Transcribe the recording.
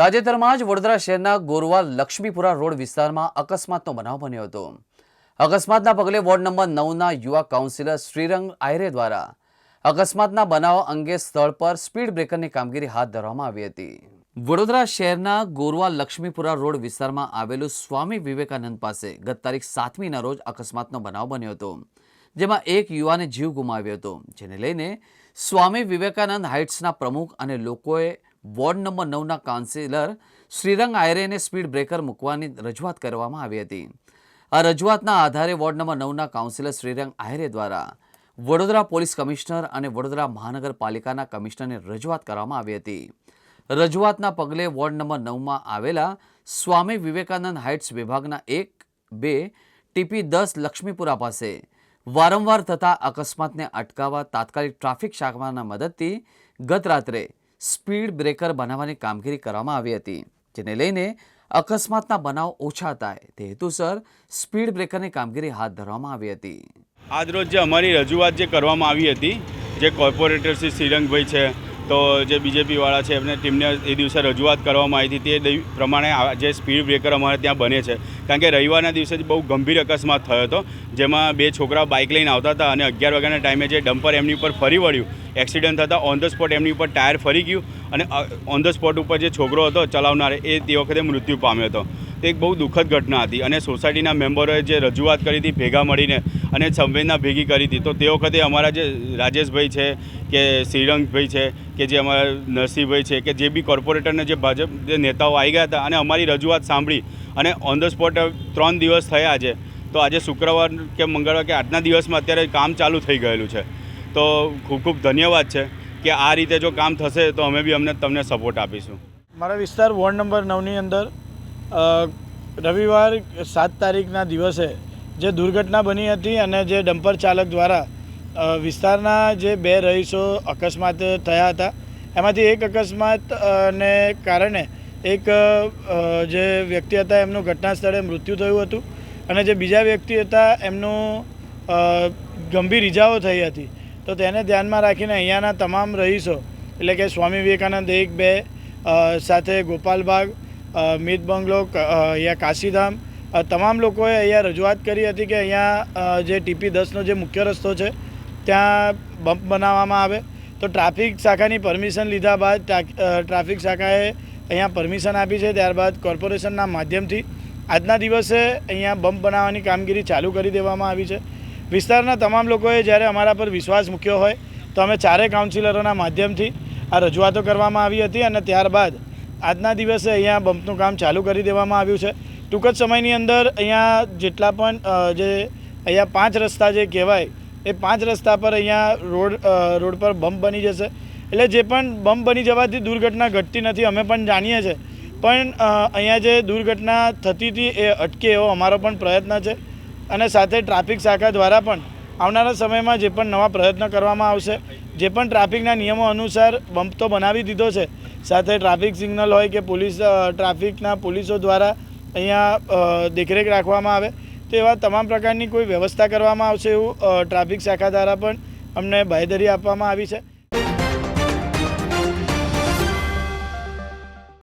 તાજેતરમાં જ વડોદરા શહેરના ગોરવા લક્ષ્મીપુરા રોડ વિસ્તારમાં અકસ્માતનો બનાવ બન્યો હતો. અકસ્માતના પગલે વોર્ડ નંબર નવના યુવા કાઉન્સિલર શ્રીરંગ આયરે દ્વારા અકસ્માતના બનાવ અંગે સ્થળ પર સ્પીડ બ્રેકરની કામગીરી હાથ ધરવામાં આવી હતી. વડોદરા શહેરના ગોરવા લક્ષ્મીપુરા રોડ વિસ્તારમાં આવેલું સ્વામી વિવેકાનંદ પાસે ગત તારીખ સાતમીના રોજ અકસ્માતનો બનાવ બન્યો હતો, જેમાં એક યુવાને જીવ ગુમાવ્યો હતો. જેને લઈને સ્વામી વિવેકાનંદ હાઇટ્સના પ્રમુખ અને લોકોએ વોર્ડ નંબર નવના કાઉન્સિલર શ્રીરંગ આયરેને સ્પીડ બ્રેકર મૂકવાની રજૂઆત કરવામાં આવી હતી. આ રજૂઆતના આધારે વોર્ડ નંબર નવના કાઉન્સિલર શ્રીરંગ આયરે દ્વારા વડોદરા પોલીસ કમિશનર અને વડોદરા મહાનગરપાલિકાના કમિશનરને રજૂઆત કરવામાં આવી હતી. રજૂઆતના પગલે વોર્ડ નંબર નવમાં આવેલા સ્વામી વિવેકાનંદ હાઇટ્સ વિભાગના એક, બે, ટીપી દસ લક્ષ્મીપુરા પાસે વારંવાર થતા અકસ્માતને અટકાવવા તાત્કાલિક ટ્રાફિક શાખાના મદદથી ગત રાત્રે સ્પીડ બ્રેકર બનાવવાની કામગીરી કરવામાં આવી હતી, જેને લઈને અકસ્માતના બનાવ ઓછા થાય. તે હેતુસર સ્પીડ બ્રેકરની કામગીરી હાથ ધરવામાં આવી હતી. આજરોજ જે અમારી રજૂઆત જે કરવામાં આવી હતી, જે કોર્પોરેટર શ્રી શ્રીરંગભાઈ છે તો જે બીજેપીવાળા છે, એમને ટીમને એ દિવસે રજૂઆત કરવામાં આવી હતી. તે પ્રમાણે જે સ્પીડ બ્રેકર અમારે ત્યાં બને છે. કારણ કે રવિવારના દિવસે જ બહુ ગંભીર અકસ્માત થયો હતો, જેમાં બે છોકરાઓ બાઇક લઈને આવતા હતા અને અગિયાર વાગ્યાના ટાઈમે જે ડમ્પર એમની ઉપર ફરી વળ્યું. એક્સિડન્ટ થતાં ઓન ધ સ્પોટ એમની ઉપર ટાયર ફરી ગયું અને ઓન ધ સ્પોટ ઉપર જે છોકરો હતો ચલાવનાર, એ તે વખતે મૃત્યુ પામ્યો હતો. તે એક બહુ દુઃખદ ઘટના હતી અને સોસાયટીના મેમ્બરોએ જે રજૂઆત કરી હતી, ભેગા મળીને અને સંવેદના ભેગી કરી હતી, તો તે વખતે અમારા જે રાજેશભાઈ છે કે શ્રીરંગભાઈ છે કે જે અમારા નરસિંહભાઈ છે કે જે બી કોર્પોરેટરના જે ભાજપ જે નેતાઓ આવી ગયા હતા અને અમારી રજૂઆત સાંભળી અને ઓન ધ સ્પોટ ત્રણ દિવસ થયા છે તો આજે શુક્રવાર કે મંગળવાર કે આજના દિવસમાં અત્યારે કામ ચાલુ થઈ ગયેલું છે. તો ખૂબ ખૂબ ધન્યવાદ છે કે આ રીતે જો કામ થશે તો અમે બી અમને તમને સપોર્ટ આપીશું. મારા વિસ્તાર વોર્ડ નંબર નવની અંદર રવિવાર સાત તારીખના દિવસે જે દુર્ઘટના બની હતી અને જે ડમ્પર ચાલક દ્વારા વિસ્તારના જે બે રહીશો અકસ્માત થયા હતા, એમાંથી એક અકસ્માત ને કારણે એક જે વ્યક્તિ હતા એમનું ઘટના સ્થળે મૃત્યુ થયું હતું અને જે બીજા વ્યક્તિ હતા એમનું ગંભીર ઇજાઓ થઈ હતી. તો તેને ધ્યાનમાં રાખીને અહીંયાના તમામ રહીશો, એટલે કે સ્વામી વિવેકાનંદ એક, બે સાથે ગોપાલબાગ મિત બંગલો અહીંયા કાશીધામ તમામ લોકોએ અહીંયા રજૂઆત કરી હતી કે અહીંયા જે ટીપી દસનો જે મુખ્ય રસ્તો છે, ત્યાં બમ્પ બનાવવામાં આવે. તો ટ્રાફિક શાખાની પરમિશન લીધા બાદ ટ્રાફિક શાખાએ અહીંયા પરમિશન આપી છે, ત્યારબાદ કોર્પોરેશનના માધ્યમથી આજના દિવસે અહીંયા બમ્પ બનાવવાની કામગીરી ચાલુ કરી દેવામાં આવી છે. વિસ્તારના તમામ લોકોએ જ્યારે અમારા પર વિશ્વાસ મૂક્યો હોય, તો અમે ચારેય કાઉન્સિલરોના માધ્યમથી આ રજૂઆતો કરવામાં આવી હતી અને ત્યારબાદ આજના દિવસે અહીંયા બમ્પનું કામ ચાલુ કરી દેવામાં આવ્યું છે. ટૂંક જ સમયની અંદર અહીંયા જેટલા પણ જે અહીંયા પાંચ રસ્તા જે કહેવાય, એ પાંચ રસ્તા પર અહીંયા રોડ રોડ પર બમ્પ બની જશે. એટલે જે પણ બમ્પ બની જવાથી દુર્ઘટના ઘટતી નથી, અમે પણ જાણીએ છીએ. પણ અહીંયા જે દુર્ઘટના થતી હતી એ અટકે એવો અમારો પણ પ્રયત્ન છે. અને સાથે ટ્રાફિક શાખા દ્વારા પણ આવનારા સમયમાં જે પણ નવા પ્રયત્ન કરવામાં આવશે, જે પણ ટ્રાફિકના નિયમો અનુસાર બમ્પ તો બનાવી દીધો છે સાથે ટ્રાફિક સિગ્નલ હોય કે પોલીસ ટ્રાફિકના પોલીસો દ્વારા અહીંયા દેખરેખ રાખવામાં આવે, તો એવા તમામ પ્રકારની કોઈ વ્યવસ્થા કરવામાં આવશે એવું ટ્રાફિક શાખા દ્વારા પણ અમને બાહેધરી આપવામાં આવી છે.